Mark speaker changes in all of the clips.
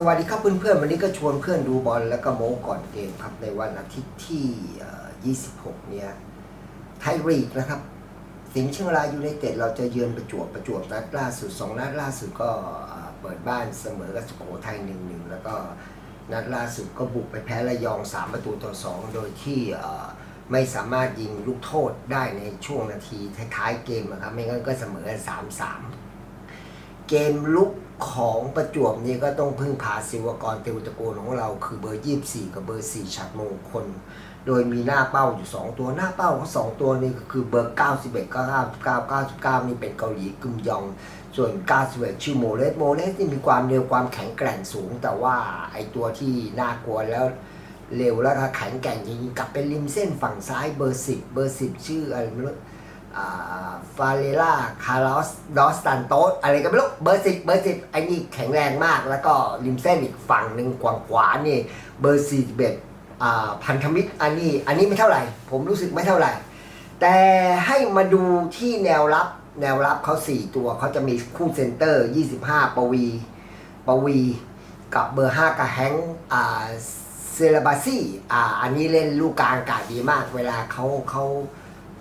Speaker 1: สวัสดีครับเพื่อนๆวันนี้ก็ชวนเพื่อนดูบอลแล้วก็โม้ก่อนเกมครับในวันอาทิตย์ที่ 26 เนี่ยไทยลีกนะครับ สิงห์เชียงรายยูไนเต็ดเราจะเยือนประจวบประจวบนัดล่าสุดสองนัดล่าสุดก็เปิดบ้านเสมอกับสุโขทัยหนึ่งหนึ่งแล้วก็นัดล่าสุดก็บุกไปแพ้ระยอง 3 ประตูต่อ 2 โดยที่ไม่สามารถยิงลูกโทษได้ในช่วงนาทีท้ายๆเกมนะครับไม่งั้นก็เสมอกัน3-3 เกมลุกของประจวบนี่ก็ต้องพึ่งพาศิวกรเตวุตะโกนของเราคือเบอร์ 24 กับเบอร์ 4 ฉัดมงคล โดยมีหน้าเป้าอยู่ 2 ตัวหน้าเป้าเขา2ตัวนี่ก็คือเบอร์ 91 99 99 นี่เป็นเกาหลีกึมยอง ส่วน 91 ชื่อโมเลสโมเลสนี่มีความเร็วความแข็งแกร่งสูง แต่ว่าไอตัวที่น่ากลัวแล้วเร็วแล้วก็แข็งแกร่งจริงกลับเป็นริมเส้นฝั่งซ้ายเบอร์ 10 เบอร์ 10 ชื่ออะไรไม่รู้ ฟาเรล่า คาร์ลอส ดอสตันโตสอะไรก็ไม่รู้ เบอร์สิบเบอร์สิบไอ้นี่แข็งแรงมาก แล้วก็ริมเส้นอีกฝั่งหนึ่งกว้างขวานี่ เบอร์สี่เบ็ดพันธมิตรอันนี้ อันนี้ไม่เท่าไหร่ ผมรู้สึกไม่เท่าไหร่ แต่ให้มาดูที่แนวรับ แนวรับเขาสี่ตัว เขาจะมีคู่เซนเตอร์ 25 ปวี ปวี กับเบอร์ 5กับแฮงค์เซเลบาซี่ อ่า อันนี้เล่นลูกกลางอากาศดีมาก เวลาเขาเขา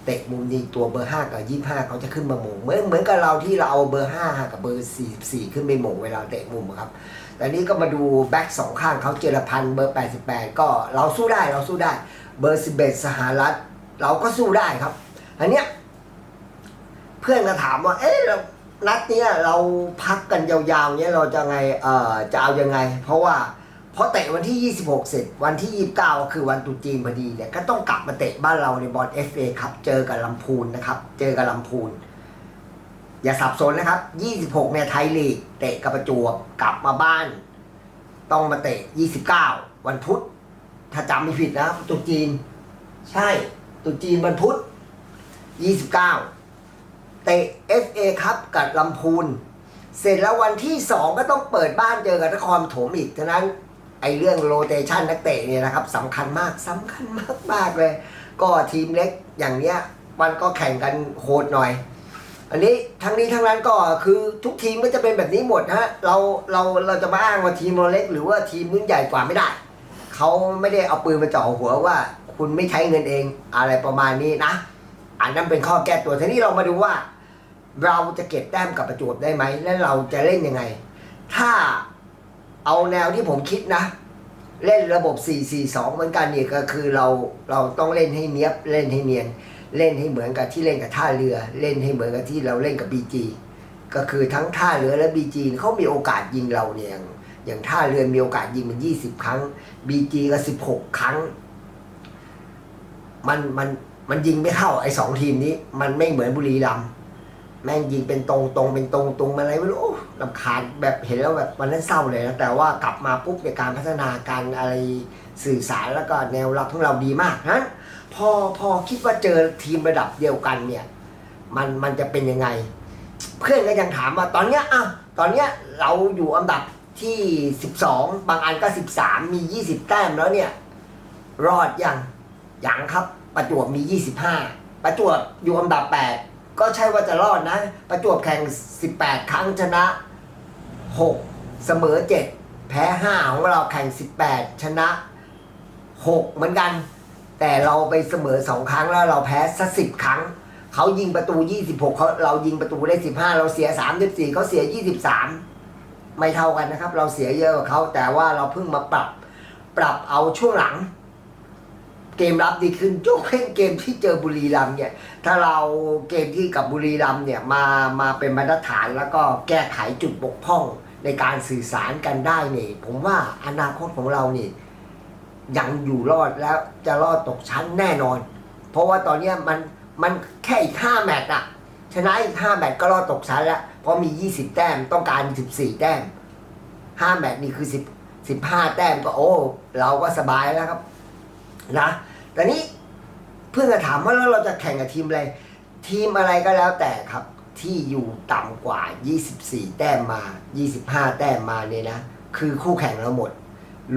Speaker 1: เตะมุมนี้ตัวเบอร์ 5 กับ 25 เขาจะขึ้นมาหม่งเหมือนเหมือนกับเราที่เราเอาเบอร์ 5 กับเบอร์ 44 ขึ้นไปหม่งเวลาเตะมุมครับ แต่นี้ก็มาดูแบ็กสองข้างเขาเจรพันเบอร์ 88 ก็เราสู้ได้เราสู้ได้เบอร์ 11 สหรัฐ เราก็สู้ได้ครับ อันเนี้ยเพื่อนก็ถามว่า เอ๊ะเรานัดเนี้ยเราพักกันยาวๆเนี้ยเราจะไงเอ่อจะเอายังไง เพราะว่า พอเตะวันที่ 26 เสร็จวันที่ 29คือวันตุจีนพอดีเนี่ยก็ต้องกลับมาเตะบ้านเราในบอล FA ครับเจอกับลำพูนนะครับ เจอกับลำพูน อย่าสับสนนะครับ 26 เนี่ยไทยลีก เตะกับประจวบกลับมาบ้าน ต้องมาเตะ 29 วันพุธถ้าจำไม่ผิดนะตุจีน ใช่ตุจีนวันพุธ 29 เตะ FA ครับกับลำพูน เสร็จแล้ววันที่ 2 ก็ต้องเปิดบ้านเจอกับนครปฐมอีกฉะนั้น ไอเรื่องโรเตชันนักเตะเนี่ยนะครับสำคัญมากสำคัญมากมากเลย ก็ทีมเล็กอย่างเนี้ยมันก็แข่งกันโหดหน่อย อันนี้ทั้งนี้ทั้งนั้นก็คือทุกทีมก็จะเป็นแบบนี้หมดฮะเราเราเราจะมาอ้างว่าทีมเราเล็ก หรือว่าทีมมึงใหญ่กว่าไม่ได้เขาไม่ได้เอาปืนมาจ่อหัวว่า คุณไม่ใช้เงินเองอะไรประมาณนี้นะ อันนั้นเป็นข้อแก้ตัวทีนี้เรามาดูว่า เราจะเก็บแต้มกับประจวบได้ไหมและเราจะเล่นยังไง ถ้า เอาแนวที่ผมคิดนะ เล่นระบบ 4-4-2 เหมือนกันเนี่ยก็คือเราเราต้องเล่นให้เนี้ยบเล่นให้เนียน เล่นให้เหมือนกับที่เล่นกับท่าเรือ เล่นให้เหมือนกับที่เราเล่นกับ BG ก็คือทั้งท่าเรือและ BG เขามีโอกาสยิงเราเนี่ยอย่างอย่างท่าเรือมีโอกาสยิงมัน 20 ครั้ง BG ก็ 16 ครั้ง มันมันมันยิงไม่เข้าไอ้สองทีมนี้ มันไม่เหมือนบุรีรัมย์แม่งยิงเป็นตรงตรงเป็นตรงตรงมาอะไรไม่รู้ ลำคาญแบบเห็นแล้วแบบวันนั้นเศร้าเลยนะแต่ว่ากลับมาปุ๊บในการพัฒนาการอะไรสื่อสารแล้วก็แนวรับของเราดีมากนั้นพอพอคิดว่าเจอทีมระดับเดียวกันเนี่ยมันมันจะเป็นยังไง เพื่อนก็ยังถามว่าตอนเนี้ยอะตอนเนี้ยเราอยู่อันดับที่ 12 บางอันก็ 13 มี 20 แต้มแล้วเนี่ย รอดยังยังครับ ประจวบมี 25 ประจวบอยู่อันดับ 8 ก็ใช่ว่าจะรอดนะ ประจวบแข่ง 18 ครั้งชนะ 6 เสมอ 7 แพ้ 5 ของเราแข่ง 18 ชนะ 6 เหมือนกัน แต่เราไปเสมอ 2 ครั้งแล้วเราแพ้สักสิบครั้ง เขายิงประตู 26เขาเรายิงประตูได้ 15 เราเสีย 34เขาเสีย 23 ไม่เท่ากันนะครับ เราเสียเยอะกว่าเขาแต่ว่าเราเพิ่งมาปรับปรับเอาช่วงหลัง เกมรับดีขึ้นยกเว้นเกมที่เจอบุรีรัมย์เนี่ย ถ้าเราเกมที่กับบุรีรัมย์เนี่ยมามาเป็นมาตรฐานแล้วก็แก้ไขจุดบกพร่อง ในการสื่อสารกันได้เนี่ยผมว่าอนาคตของเรานี่ยังอยู่รอดแล้วจะรอดตกชั้นแน่นอน เพราะว่าตอนนี้มันมันแค่อีกห้าแมตช์อะชนะอีกห้าแมตช์ก็รอดตกชั้นแล้ว เพราะมียี่สิบแต้มต้องการสิบสี่แต้มห้าแมตช์นี่คือสิบสิบห้าแต้มก็โอ้ เราก็สบายแล้วครับ นะแต่นี้เพื่อนก็ถามว่าแล้วเราจะแข่งกับทีมอะไร ทีมอะไรก็แล้วแต่ครับ ที่อยู่ต่ำกว่า 24 แต้มมา 25 แต้มมาเนี่ยนะ คือคู่แข่งเราหมด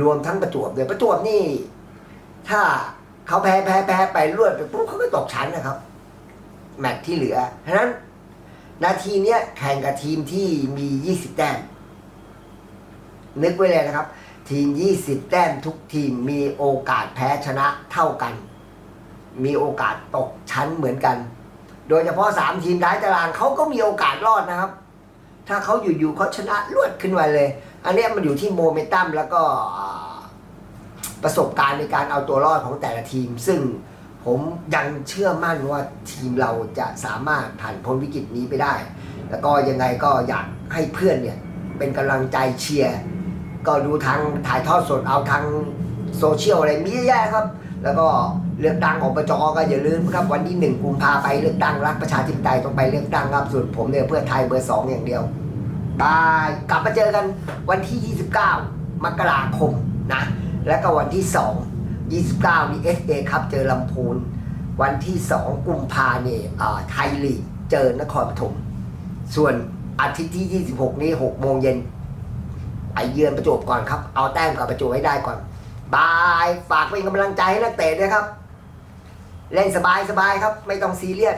Speaker 1: รวมทั้งประจวบเลยประจวบนี่ ถ้าเขาแพ้แพ้แพ้ไปรวดไปปุ๊บเขาก็ตกชั้นนะครับ แมตช์ที่เหลือฉะนั้น นาทีเนี้ยแข่งกับทีมที่มี 20 แต้ม นึกไว้เลยนะครับ ทีม 20 แต้มทุกทีมมีโอกาสแพ้ชนะเท่ากัน มีโอกาสตกชั้นเหมือนกัน โดยเฉพาะ3ทีมท้ายตารางเขาก็มีโอกาสรอดนะครับ ถ้าเขาอยู่ๆเขาชนะรวดขึ้นมาเลย อันนี้มันอยู่ที่โมเมนตัมแล้วก็ประสบการณ์ในการเอาตัวรอดของแต่ละทีม ซึ่งผมยังเชื่อมั่นว่าทีมเราจะสามารถผ่านพ้นวิกฤตนี้ไปได้ แล้วก็ยังไงก็อยากให้เพื่อนเนี่ยเป็นกำลังใจเชียร์ ก็ดูทางถ่ายทอดสดเอาทางโซเชียลอะไรมีเยอะแยะครับ แล้วก็เลือกตั้งอบจก็อย่าลืมครับวันที่หนึ่งกุมภาไปเลือกตั้งรักประชาธิปไตยต้องไปเลือกตั้งครับส่วนผมเนี่ยเพื่อไทยเบอร์สองอย่างเดียวบายกลับมาเจอกันวันที่ 29 มกราคมนะ แล้วก็วันที่ 2 29 นี่เอฟเอครับเจอลำพูน วันที่ 2 กุมภาเนี่ยไทยลีกเจอนครปฐมส่วนอาทิตย์ที่ 26 นี้6โมงเย็นไปเยือนประจวบก่อนครับ เอาแต้มกับประจวบให้ได้ก่อน บายฝากเป็นกำลังใจให้นักเตะด้วยครับ เล่นสบายสบายครับ ไม่ต้องซีเรียส